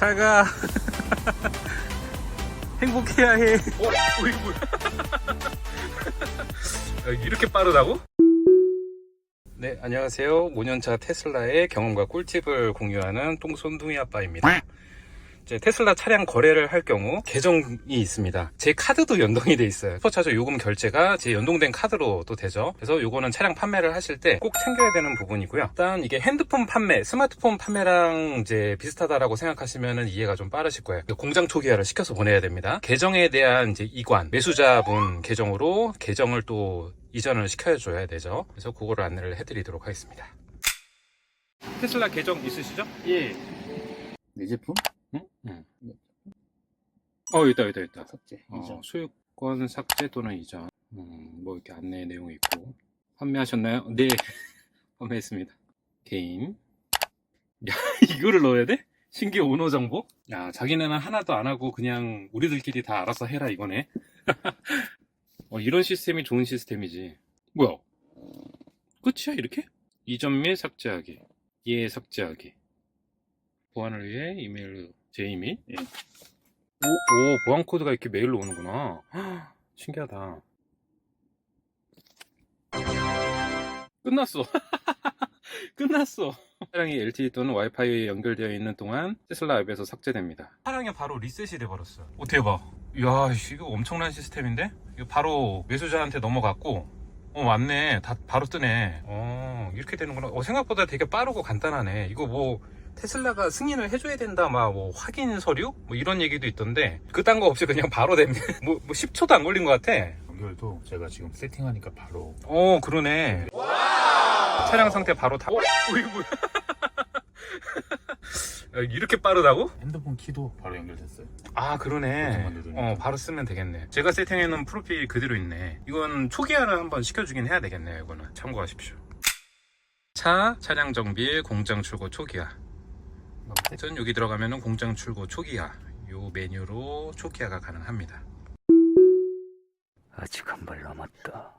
잘가 행복해야 해 어? 이거 뭐야? 야, 이렇게 빠르다고? 네, 안녕하세요. 5년차 테슬라의 경험과 꿀팁을 공유하는 똥손둥이 아빠입니다. 테슬라 차량 거래를 할 경우 계정이 있습니다. 제 카드도 연동이 돼 있어요. 슈퍼차저 요금 결제가 제 연동된 카드로 또 되죠. 그래서 요거는 차량 판매를 하실 때 꼭 챙겨야 되는 부분이고요. 일단 이게 핸드폰 판매, 스마트폰 판매랑 이제 비슷하다라고 생각하시면 이해가 좀 빠르실 거예요. 공장 초기화를 시켜서 보내야 됩니다. 계정에 대한 이제 이관, 매수자분 계정으로 계정을 또 이전을 시켜줘야 되죠. 그래서 그거를 안내를 해드리도록 하겠습니다. 테슬라 계정 있으시죠? 예. 내 제품? 응? 응. 어, 있다, 있다, 있다. 삭제. 어, 이전. 소유권 삭제 또는 이전. 음, 뭐 이렇게 안내 내용이 있고. 판매하셨나요? 네. 판매했습니다. 개인. 야, 이거를 넣어야 돼? 신규 오너 정보? 야, 자기네는 하나도 안 하고 그냥 우리들끼리 다 알아서 해라 이거네. 어, 이런 시스템이 좋은 시스템이지. 뭐야? 끝이야, 이렇게? 이전 및 삭제하기. 예, 삭제하기. 보안을 위해 이메일로, 제 이메일? 예. 오, 오, 보안 코드가 이렇게 메일로 오는구나. 헉, 신기하다. 끝났어. 끝났어. 차량이 LTE 또는 와이파이에 연결되어 있는 동안 테슬라 앱에서 삭제됩니다. 차량이 바로 리셋이 돼버렸어요. 오, 대박. 이야, 씨, 이거 엄청난 시스템인데? 이거 바로 매수자한테 넘어갔고, 어, 맞네. 다 바로 뜨네. 어, 이렇게 되는구나. 어, 생각보다 되게 빠르고 간단하네. 이거 뭐, 테슬라가 승인을 해줘야 된다, 막, 뭐, 확인 서류? 뭐, 이런 얘기도 있던데, 그딴 거 없이 그냥 바로 됩니다. 뭐, 뭐 10초도 안 걸린 것 같아. 연결도 제가 지금 세팅하니까 바로. 어, 그러네. 차량 상태 바로 다. 어? 이거 뭐야? 야, 이렇게 빠르다고? 핸드폰 키도 바로 연결됐어요. 아, 그러네. 누르니까. 어, 바로 쓰면 되겠네. 제가 세팅해놓은 프로필 그대로 있네. 이건 초기화를 한번 시켜주긴 해야 되겠네요, 이거는. 참고하십시오. 차, 차량 정비, 공장 출고 초기화. 전 여기 들어가면은 공장 출고 초기화. 요 메뉴로 초기화가 가능합니다. 아직 한 발 남았다.